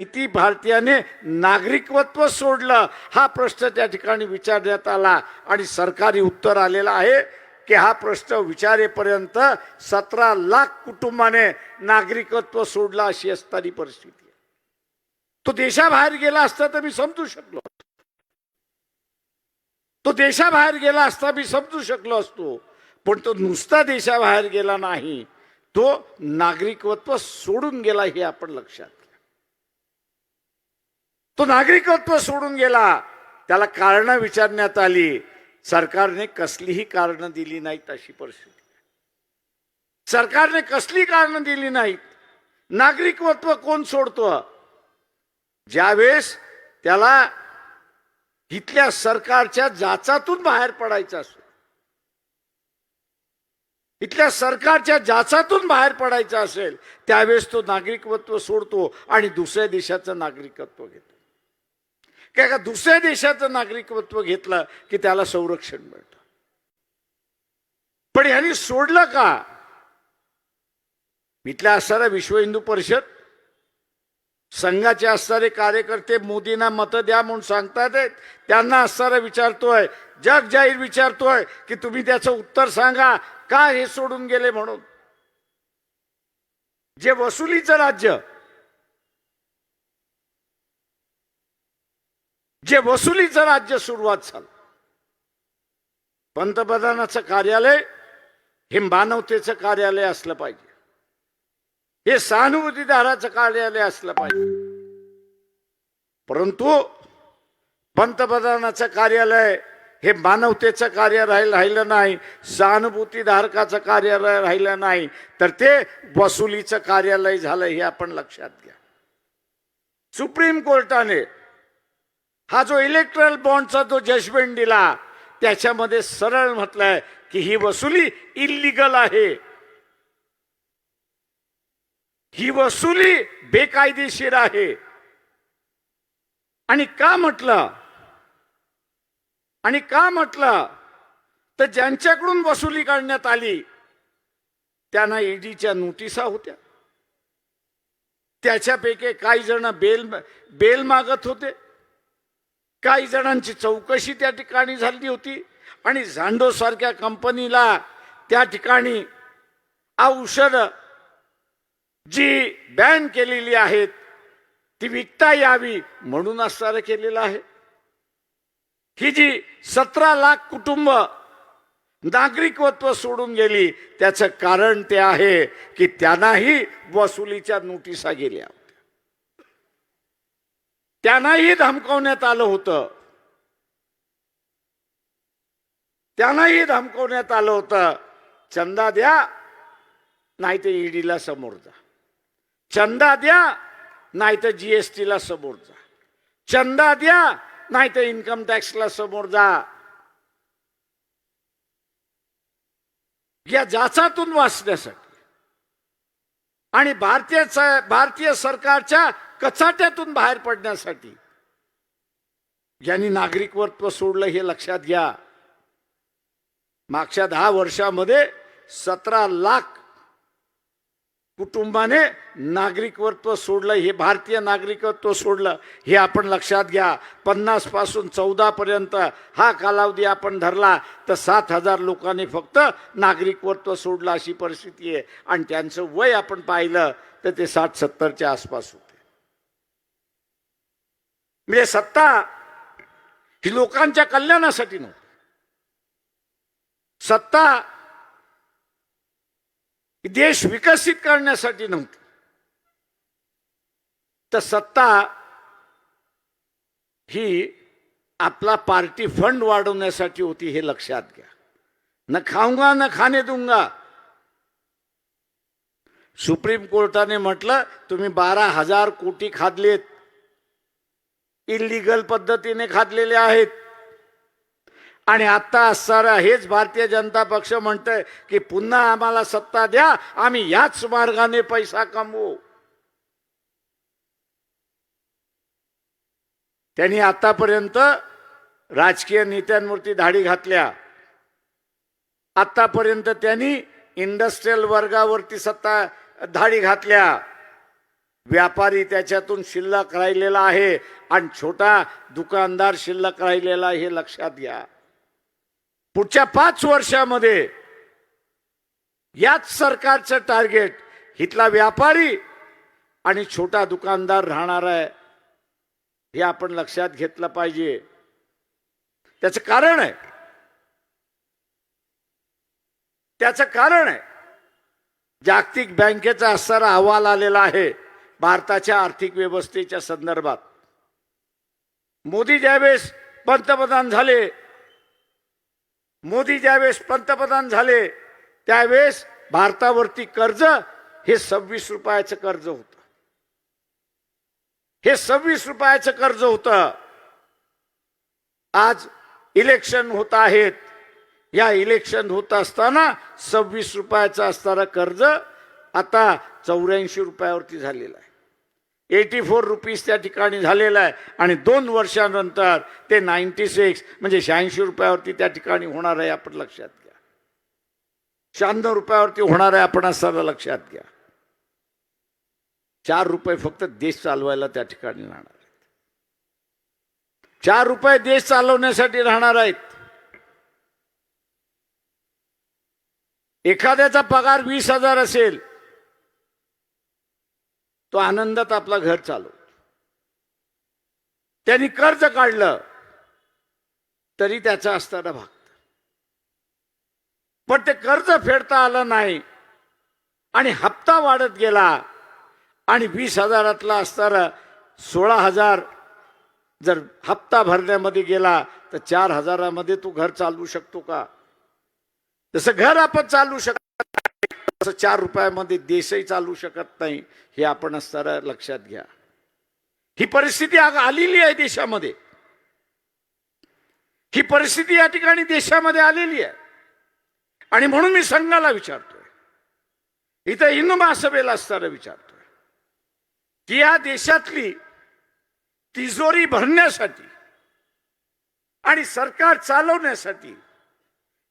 किती भारतीयाने नागरिकत्व सोडलं. हा प्रश्न त्या ठिकाणी विचारण्यात आला आणि सरकारी उत्तर आलेलं आहे की हा प्रश्न विचारेपर्यंत सतरा लाख कुटुंबाने नागरिकत्व सोडलं अशी असणारी परिस्थिती आहे. तो देशाबाहेर गेला असता तर मी समजू शकलो तो देशाबाहेर गेला असता मी समजू शकलो असतो. पण तो नुसता देशाबाहेर गेला नाही. तो नागरिकत्व सोडून गेला हे आपण लक्षात तो नागरिकत्व सोडून गेला. त्याला कारणं विचारण्यात आली. सरकारने कसलीही कारणं दिली नाहीत अशी परिस्थिती. सरकारने कसली कारणं दिली नाहीत. नागरिकत्व कोण सोडतो? ज्यावेळेस त्याला इथल्या सरकारच्या जाचातून बाहेर पडायचं असतो. इथल्या सरकारच्या जाचातून बाहेर पडायचं असेल त्यावेळेस तो नागरिकत्व सोडतो आणि दुसऱ्या देशाचं नागरिकत्व घेतो. काय का दुसऱ्या देशाचं नागरिकत्व घेतलं की त्याला संरक्षण मिळतं? पण ह्यांनी सोडलं का? इथल्या असणारा विश्व हिंदू परिषद संघाचे असणारे कार्यकर्ते मोदींना मतं द्या म्हणून सांगतात त्यांना असणारा विचारतोय जग जाहीर विचारतोय की तुम्ही त्याचं उत्तर सांगा. का हे सोडून गेले म्हणून? जे वसुलीचं राज्य जे वसुलीचं राज्य सुरुवात झालं. पंतप्रधानाचं कार्यालय हे मानवतेचं कार्यालय असलं पाहिजे. हे सहानुभूतीदाराचं कार्यालय असलं पाहिजे. परंतु पंतप्रधानाचं कार्यालय हे मानवतेचं कार्य राहिलं राहिलं नाही सहानुभूतीधारकाचं कार्यालय राहिलं नाही तर ते वसुलीचं कार्यालय झालं हे आपण लक्षात घ्या. सुप्रीम कोर्टाने हा जो इलेक्ट्रल बॉन्डचा जो जजमेंट दिला त्याच्यामध्ये सरळ म्हटलंय की ही वसुली इलिगल आहे. ही वसुली बेकायदेशीर आहे. आणि का म्हटलं? आणि का म्हटलं? तर ज्यांच्याकडून वसुली काढण्यात आली त्यांना ईडीच्या नोटिसा होत्या. त्याच्यापैकी काही जण बेल बेल मागत होते. काही जणांची चौकशी त्या ठिकाणी झाली होती आणि झांडोसारख्या कंपनीला त्या ठिकाणी औषधं जी बॅन केलेली आहेत ती विकता यावी म्हणून असणारं केलेलं आहे. ही जी सतरा लाख कुटुंब नागरिकत्व सोडून गेली त्याचं कारण ते आहे की त्यांनाही वसुलीच्या नोटिसा गेल्या. त्यांनाही धमकवण्यात आलं होतं. त्यांनाही धमकवण्यात आलं होतं. चंदा द्या नाही तर ईडीला समोर जा. चंदा द्या नाही तर जीएसटीला समोर जा. चंदा द्या नाही तर इन्कम टॅक्सला समोर जा. या जाचातून वाचण्यासाठी. आणि भारतीय भारतीय सरकारच्या कचाट्यातून बाहेर पडण्यासाठी. यांनी नागरिकत्व सोडलं हे लक्षात घ्या. मागच्या दहा वर्षामध्ये सतरा लाख कुटुंबाने नागरिकत्व सोडलं हे भारतीय नागरिकत्व सोडलं हे आपण लक्षात घ्या. पन्नासपासून चौदा पर्यंत हा कालावधी आपण धरला तर सात हजार लोकांनी फक्त नागरिकत्व सोडलं अशी परिस्थिती आहे. आणि त्यांचं वय आपण पाहिलं तर ते साठ सत्तरच्या आसपास म्हणजे सत्ता ही लोकांच्या कल्याणासाठी नव्हती. सत्ता देश विकसित करण्यासाठी नव्हती. तर सत्ता ही आपला पार्टी फंड वाढवण्यासाठी होती हे लक्षात घ्या. न खाऊंगा न खाणे दूंगा. सुप्रीम कोर्टाने म्हटलं तुम्ही बारा हजार कोटी खादलेत इलिगल पद्धतीने खादलेले आहेत. आणि आता सारा हेच भारतीय जनता पक्ष म्हणतंय की पुन्हा आम्हाला सत्ता द्या आम्ही याच मार्गाने पैसा कमवू. त्यांनी आतापर्यंत राजकीय नेत्यांवरती धाडी घातल्या. आतापर्यंत त्यांनी इंडस्ट्रीयल वर्गावरती सत्ता धाडी घातल्या. व्यापारी त्याच्यातून शिल्लक राहिलेला आहे आणि छोटा दुकानदार शिल्लक राहिलेला आहे हे लक्षात घ्या. पुढच्या पाच वर्षामध्ये याच सरकारचं टार्गेट हिथला व्यापारी आणि छोटा दुकानदार राहणार आहे हे आपण लक्षात घेतलं पाहिजे. त्याचं कारण आहे. त्याचं कारण आहे. जागतिक बँकेचा असणारा अहवाल आलेला आहे. भारताच्या आर्थिक व्यवस्थेच्या संदर्भात. मोदी ज्यावेळेस पंतप्रधान झाले मोदी ज्यावेळेस पंतप्रधान झाले त्यावेळेस भारतावरती कर्ज हे सव्वीस रुपयाचं कर्ज होतं. हे सव्वीस रुपयाचं कर्ज होतं. आज इलेक्शन होत आहेत. या इलेक्शन होत असताना सव्वीस रुपयाचं असणारं कर्ज आता चौऱ्याऐंशी रुपयावरती झालेलं आहे. एटी फोर रुपीज त्या ठिकाणी झालेला आहे. आणि दोन वर्षानंतर ते नाईन्टी सिक्स म्हणजे शहाऐंशी रुपयावरती त्या ठिकाणी होणार आहे आपण लक्षात घ्या. शहाण्णव रुपयावरती होणार आहे आपण असताना लक्षात घ्या. चार रुपये फक्त देश चालवायला त्या ठिकाणी राहणार आहेत. चार रुपये देश चालवण्यासाठी राहणार आहेत. एखाद्याचा पगार वीस हजार असेल तो आनंदात आपला घर चालवतो त्यांनी कर्ज काढलं तरी त्याचा असताना भागत. पण ते कर्ज फेडता आलं नाही आणि हप्ता वाढत गेला आणि वीस हजारातला असताना सोळा हजार जर हप्ता भरण्यामध्ये गेला तर चार हजारामध्ये तू घर चालवू शकतो का? जसं घर आपण चालवू शकत जसं चार रुपयामध्ये देशही चालू शकत नाही हे आपण सर लक्षात घ्या. ही परिस्थिती आलेली आहे देशामध्ये. ही परिस्थिती या ठिकाणी देशामध्ये आलेली आहे. आणि म्हणून मी संघाला विचारतोय. इथं हिंदू महासभेला असताना विचारतोय की या देशातली तिजोरी भरण्यासाठी आणि सरकार चालवण्यासाठी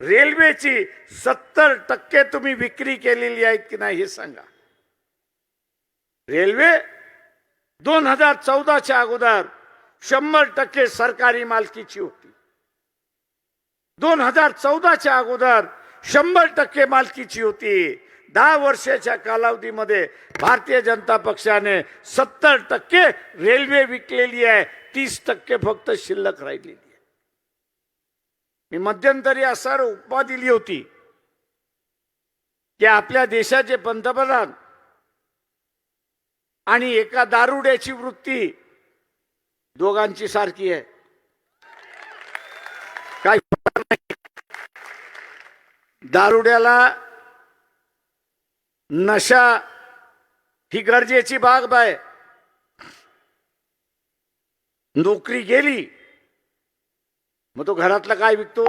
रेल्वेची सत्तर टक्के तुम्ही विक्री केलेली आहेत की नाही हे सांगा. रेल्वे दोन हजार चौदाच्या अगोदर शंभर टक्के सरकारी मालकीची होती. दोन हजार चौदाच्या अगोदर शंभर टक्के मालकीची होती. दहा वर्षाच्या कालावधीमध्ये भारतीय जनता पक्षाने सत्तर टक्के रेल्वे विकलेली आहे. तीस टक्के फक्त शिल्लक राहिलेली मी मध्यंतरी असार उपमा दिली होती की आपल्या देशाचे पंतप्रधान आणि एका दारुड्याची वृत्ती दोघांची सारखी आहे काय नाही. दारुड्याला नशा ही गरजेची बाब आहे नोकरी गेली मग तो घरातला काय विकतो?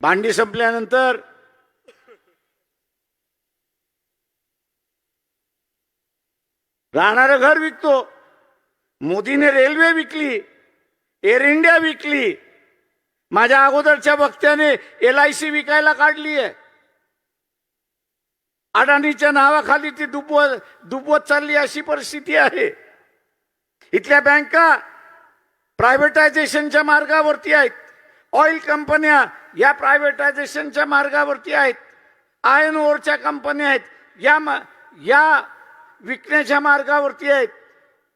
भांडी संपल्यानंतर राहणारं घर विकतो. मोदीने रेल्वे विकली एअर इंडिया विकली माझ्या अगोदरच्या वक्त्याने एल आय सी विकायला काढली आहे. अडाणीच्या नावाखाली ती डुबवत डुबवत चालली अशी परिस्थिती आहे. इथल्या बँका प्रायव्हेटायझेशनच्या मार्गावरती आहेत. ऑइल कंपन्या या प्रायव्हेटायझेशनच्या मार्गावरती आहेत. आयन ओरच्या कंपन्या आहेत. या मा- या विकण्याच्या मार्गावरती आहेत.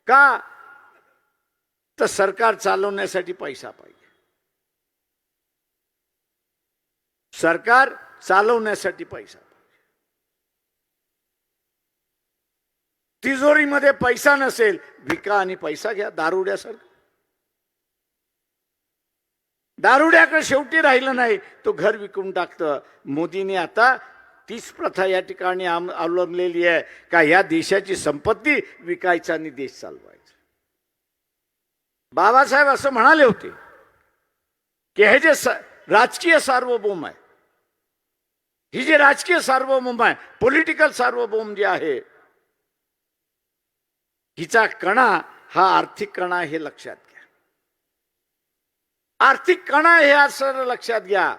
का? तर सरकार चालवण्यासाठी पैसा पाहिजे. सरकार चालवण्यासाठी पैसा पाहिजे. तिजोरीमध्ये पैसा नसेल विका आणि पैसा घ्या दारुड्यासारखं. दारुड्याकडे शेवटी राहिलं नाही तो घर विकून टाकतं. मोदीने आता तीच प्रथा या ठिकाणी आम- अवलंबलेली आहे का या देशाची संपत्ती विकायचा आणि देश चालवायचा. बाबासाहेब असं म्हणाले होते की हे जे राजकीय सार्वभौम आहे ही जी राजकीय सार्वभौम आहे पॉलिटिकल सार्वभौम जे आहे हिचा कणा हा आर्थिक कणा हे लक्षात घ्या. आर्थिक कणा हे असं लक्षात घ्या.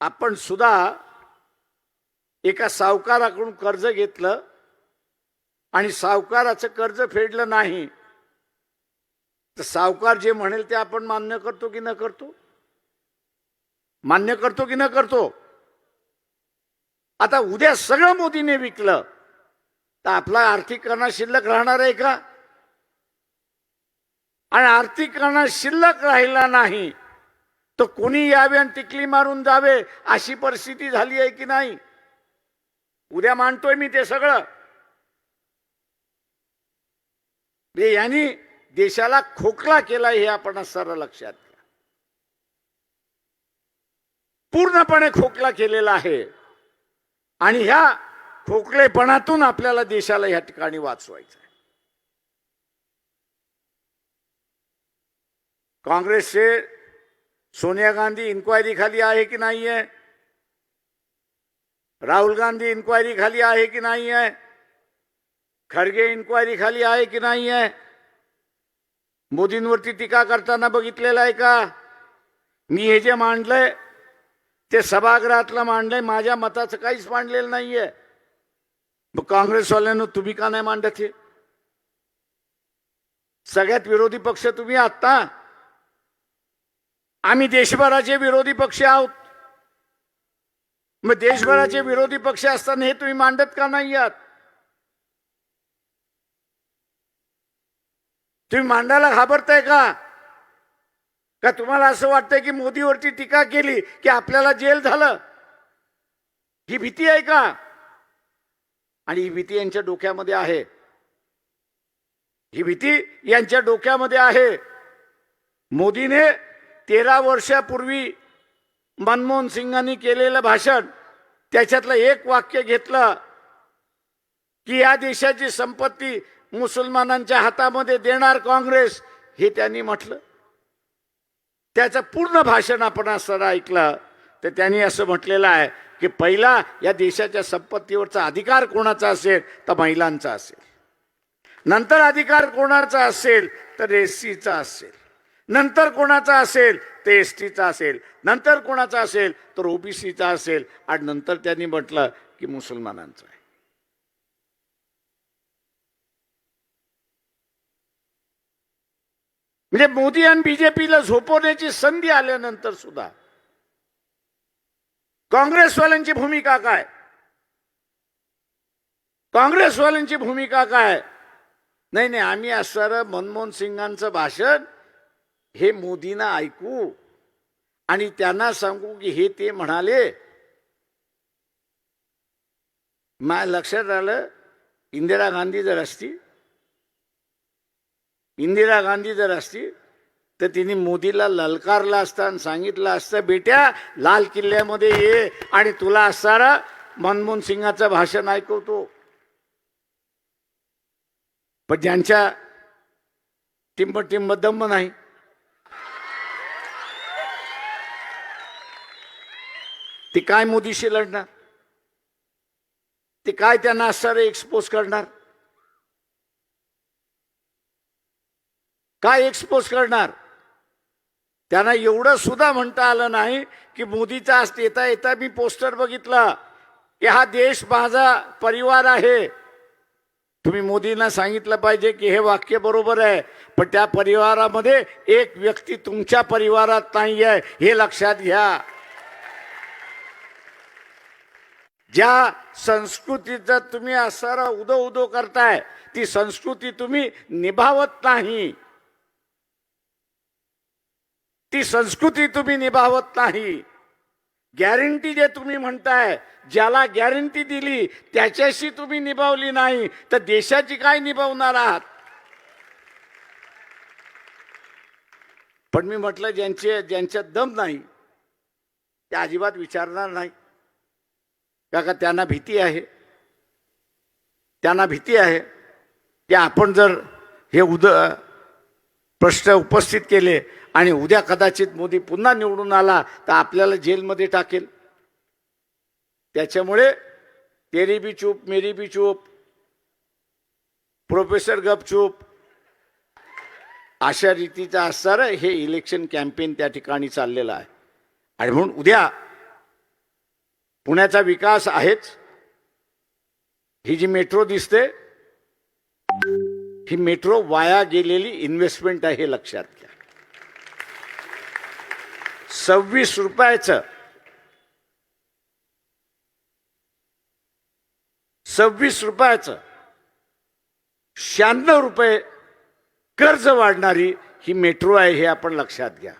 आपण सुद्धा एका सावकाराकडून कर्ज घेतलं आणि सावकाराचं कर्ज फेडलं नाही तर सावकार जे म्हणेल ते आपण मान्य करतो की न करतो? मान्य करतो की न करतो? आता उद्या सगळं मोदीने विकलं तर आपला आर्थिक आर्थिकरणा शिल्लक राहणार आहे का? आणि आर्थिकरणा शिल्लक राहिला नाही तर कोणी यावे आणि टिकली मारून जावे अशी परिस्थिती झाली आहे की नाही? उद्या मांडतोय मी ते सगळं. म्हणजे यांनी देशाला खोकला केला हे आपण सर्व लक्षात घ्या. पूर्णपणे खोकला केलेला आहे. आणि ह्या खोकलेपणातून आपल्याला देशाला या ठिकाणी वाचवायचं काँग्रेसचे सोनिया गांधी इन्क्वायरी खाली आहे की नाही आहे? राहुल गांधी इन्क्वायरी खाली आहे की नाही आहे? खडगे इन्क्वायरी खाली आहे की नाही आहे? मोदींवरती टीका करताना बघितलेलं आहे का? मी हे जे मांडलंय ते सभागृहातलं मांडलंय माझ्या मताचं काहीच मांडलेलं नाहीये. मग काँग्रेसवाल्यानं तुम्ही का नाही मांडत हे? सगळ्यात विरोधी पक्ष तुम्ही आत्ता? आम्ही देशभराचे विरोधी पक्ष आहोत. मग देशभराचे विरोधी पक्ष असताना हे तुम्ही मांडत का नाही आहात? तुम्ही मांडायला घाबरताय का? का तुम्हाला असं वाटतंय की मोदीवरची टीका केली की आपल्याला जेल झालं? ही भीती आहे का? आणि ही भीती यांच्या डोक्यामध्ये आहे. ही भीती यांच्या डोक्यामध्ये आहे. मोदीने तेरा वर्षापूर्वी मनमोहन सिंगांनी केलेलं भाषण त्याच्यातलं एक वाक्य घेतलं की या देशाची संपत्ती मुसलमानांच्या हातामध्ये देणार काँग्रेस हे त्यांनी म्हटलं. त्याचं पूर्ण भाषण आपण असं ऐकलं तर त्यांनी असं म्हटलेलं आहे की पहिला या देशाच्या संपत्तीवरचा अधिकार कोणाचा असेल तर महिलांचा असेल. नंतर अधिकार कोणाचा असेल तर एस सीचा असेल. नंतर कोणाचा असेल? ते एस टीचा असेल. नंतर कोणाचा असेल? तर ओबीसीचा असेल. आणि नंतर त्यांनी म्हटलं की मुसलमानांचा आहे. म्हणजे मोदी आणि बीजेपीला झोपवण्याची संधी आल्यानंतर सुद्धा काँग्रेसवाल्यांची भूमिका काय? काँग्रेसवाल्यांची भूमिका काय? नाही नाही आम्ही असणारं मनमोहन सिंगांचं भाषण हे मोदींना ऐकू आणि त्यांना सांगू की हे ते म्हणाले. माझ्या लक्षात आलं इंदिरा गांधी जर असती इंदिरा गांधी जर असती तर तिने मोदीला ललकारला असता आणि सांगितलं असतं बेट्या लाल किल्ल्यामध्ये ये आणि तुला असणारा मनमोहन सिंगाचं भाषण ऐकवतो. पण ज्यांच्या टिंब टिंब दंब नाही. ते काय मोदीशी लढणार? ते काय त्यांना असणारे एक्सपोज करणार? काय एक्सपोज करणार? त्यांना एवढं सुद्धा म्हणता आलं नाही की मोदीचा आज येता येता मी पोस्टर बघितला. की हा देश माझा परिवार आहे. तुम्ही मोदींना सांगितलं पाहिजे की हे वाक्य बरोबर आहे पण त्या परिवारामध्ये एक व्यक्ती तुमच्या परिवारात नाही आहे हे लक्षात घ्या. ज्या संस्कृतीचा तुम्ही असारा उदो उदो करताय ती संस्कृती तुम्ही निभावत नाही. ती संस्कृती तुम्ही निभावत नाही. गॅरंटी जे तुम्ही म्हणताय ज्याला गॅरंटी दिली त्याच्याशी तुम्ही निभावली नाही तर देशाची काय निभावणार आहात? पण मी म्हटलं ज्यांचे ज्यांच्यात दम नाही ते अजिबात विचारणार नाही. का का त्यांना भीती आहे. त्यांना भीती आहे की आपण जर हे उद प्रश्न उपस्थित केले आणि उद्या कदाचित मोदी पुन्हा निवडून आला तर आपल्याला जेलमध्ये टाकेल. त्याच्यामुळे तेरी बी चूप मेरी बी चूप प्रोफेसर गपचूप अशा रीतीचं असणारं हे इलेक्शन कॅम्पेन त्या ठिकाणी चाललेलं आहे. आणि म्हणून उद्या पुण्याचा विकास आहेच. ही जी मेट्रो दिसते ही मेट्रो वाया गेलेली इन्व्हेस्टमेंट आहे हे लक्षात घ्या. सव्वीस रुपयाचं सव्वीस रुपयाचं शहाण्णव रुपये कर्ज वाढणारी ही मेट्रो आहे हे आपण लक्षात घ्या.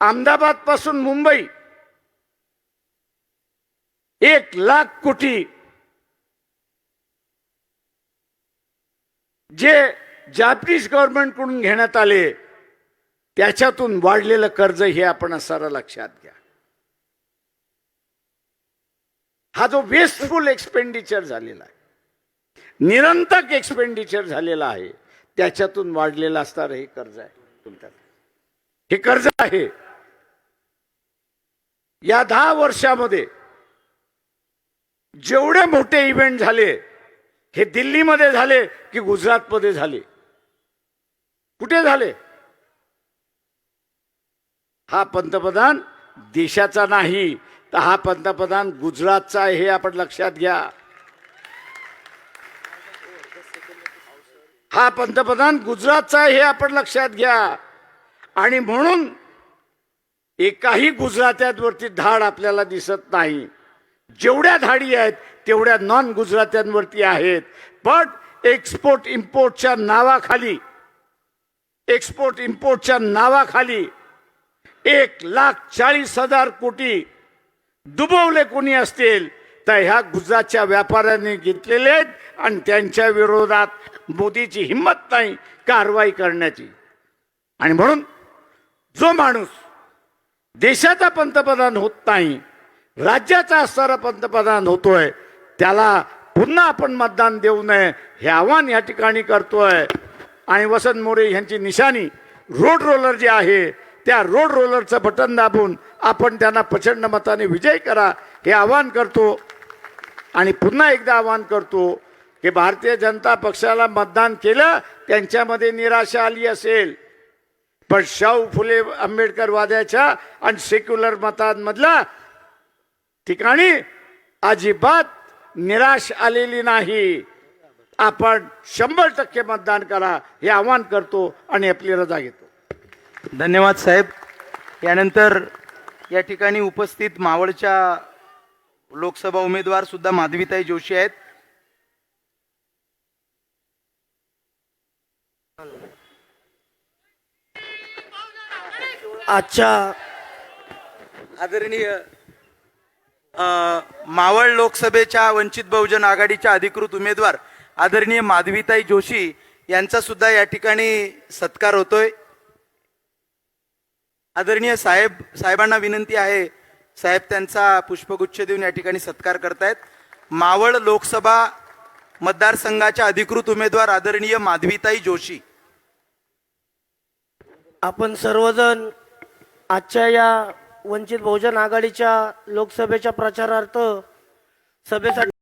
अहमदाबादपासून मुंबई. एक लाख कोटी. जे जापनीज गव्हर्नमेंटकडून घेण्यात आले त्याच्यातून वाढलेलं कर्ज हे आपण सारं लक्षात घ्या. हा जो वेस्टफुल एक्सपेंडिचर झालेला आहे निरंतर एक्सपेंडिचर झालेला आहे त्याच्यातून वाढलेलं असणार हे कर्ज आहे तुमच्या हे कर्ज आहे. या दहा वर्षामध्ये जेवढे मोठे इव्हेंट झाले हे दिल्लीमध्ये झाले की गुजरातमध्ये झाले. कुठे झाले? हा पंतप्रधान देशाचा नाही तर हा पंतप्रधान गुजरातचा आहे हे आपण लक्षात घ्या. हा पंतप्रधान गुजरातचा आहे हे आपण लक्षात घ्या. आणि म्हणून एकाही गुजरात्यांवरती धाड आपल्याला दिसत नाही. जेवढ्या धाडी आहेत तेवढ्या नॉन गुजरात्यांवरती आहेत. पण एक्सपोर्ट इम्पोर्टच्या नावाखाली एक्सपोर्ट इम्पोर्टच्या नावाखाली एक लाख चाळीस हजार कोटी दुबवले कोणी असतील तर ह्या गुजरातच्या व्यापाऱ्यांनी घेतलेले आहेत आणि त्यांच्या विरोधात मोदीची हिंमत नाही कारवाई करण्याची. आणि म्हणून जो माणूस देशाचा पंतप्रधान होत नाही राज्याचा असणारा पंतप्रधान होतोय त्याला पुन्हा आपण मतदान देऊ नये हे आव्हान या ठिकाणी करतोय. आणि वसंत मोरे यांची निशाणी रोड रोलर जे आहे त्या रोड रोलरचं बटन दाबून आपण त्यांना प्रचंड मताने विजय करा हे आवाहन करतो. आणि पुन्हा एकदा आवाहन करतो की भारतीय जनता पक्षाला मतदान केलं त्यांच्यामध्ये निराशा आली असेल. पण शाहू फुले आंबेडकर वाद्याच्या आणि सेक्युलर मतांमधला ठिकाणी अजिबात निराश आलेली नाही. आपण शंभर टक्के मतदान करा हे आवाहन करतो आणि आपली रजा घेतो. धन्यवाद साहेब. यानंतर या ठिकाणी उपस्थित मावळच्या लोकसभा उमेदवार सुद्धा माधवीताई जोशी आहेत. आजच्या आदरणीय मावळ लोकसभेच्या वंचित बहुजन आघाडीच्या अधिकृत उमेदवार आदरणीय माधवीताई जोशी यांचा सुद्धा या ठिकाणी सत्कार होतोय. आदरणीय साहेब साहेबांना विनंती आहे साहेब त्यांचा पुष्पगुच्छ देऊन या ठिकाणी सत्कार करतायत. मावळ लोकसभा मतदारसंघाच्या अधिकृत उमेदवार आदरणीय माधवीताई जोशी. आपण सर्वजण आजच्या या वंचित बहुजन आघाडीच्या लोकसभेच्या प्रचारार्थ सभेसाठी